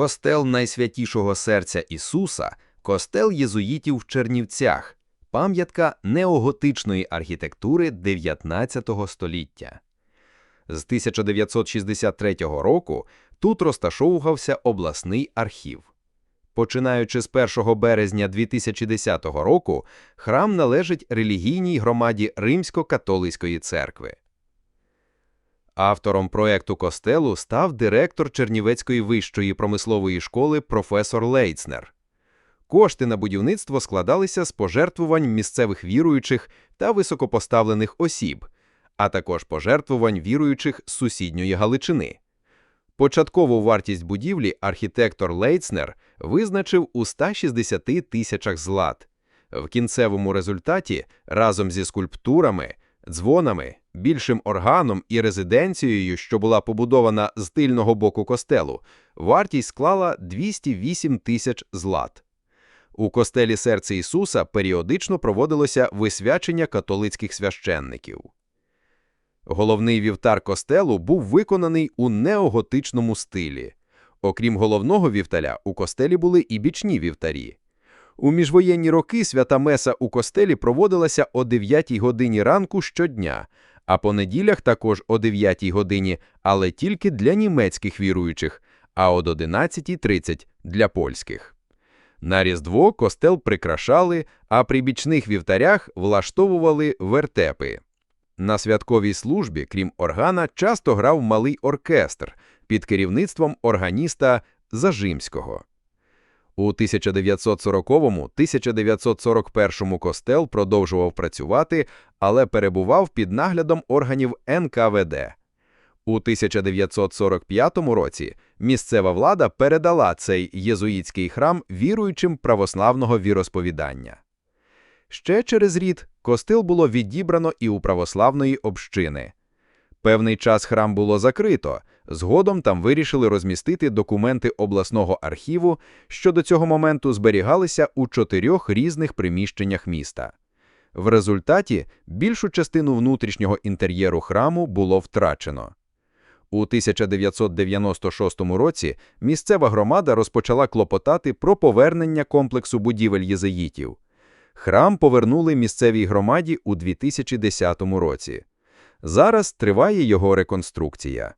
Костел Найсвятішого серця Ісуса, костел єзуїтів в Чернівцях, пам'ятка неоготичної архітектури 19 століття. З 1963 року тут розташовувався обласний архів. Починаючи з 1 березня 2010 року, храм належить релігійній громаді Римсько-католицької церкви. Автором проекту костелу став директор Чернівецької вищої промислової школи професор Лейцнер. Кошти на будівництво складалися з пожертвувань місцевих віруючих та високопоставлених осіб, а також пожертвувань віруючих з сусідньої Галичини. Початкову вартість будівлі архітектор Лейцнер визначив у 160 тисячах злат. В кінцевому результаті разом зі скульптурами, дзвонами, більшим органом і резиденцією, що була побудована з тильного боку костелу, вартість склала 208 тисяч злат. У костелі серця Ісуса періодично проводилося висвячення католицьких священників. Головний вівтар костелу був виконаний у неоготичному стилі. Окрім головного вівтаря, у костелі були і бічні вівтарі. У міжвоєнні роки свята Меса у костелі проводилася о 9 годині ранку щодня, а по неділях також о 9 годині, але тільки для німецьких віруючих, а от 11.30 для польських. На Різдво костел прикрашали, а при бічних вівтарях влаштовували вертепи. На святковій службі, крім органа, часто грав малий оркестр під керівництвом органіста Зажимського. У 1940-1941 костел продовжував працювати, але перебував під наглядом органів НКВД. У 1945 році місцева влада передала цей єзуїтський храм віруючим православного віросповідання. Ще через рід костил було відібрано і у православної общини. Певний час храм було закрито, згодом там вирішили розмістити документи обласного архіву, що до цього моменту зберігалися у чотирьох різних приміщеннях міста. В результаті більшу частину внутрішнього інтер'єру храму було втрачено. У 1996 році місцева громада розпочала клопотати про повернення комплексу будівель єзеїтів. Храм повернули місцевій громаді у 2010 році. Зараз триває його реконструкція.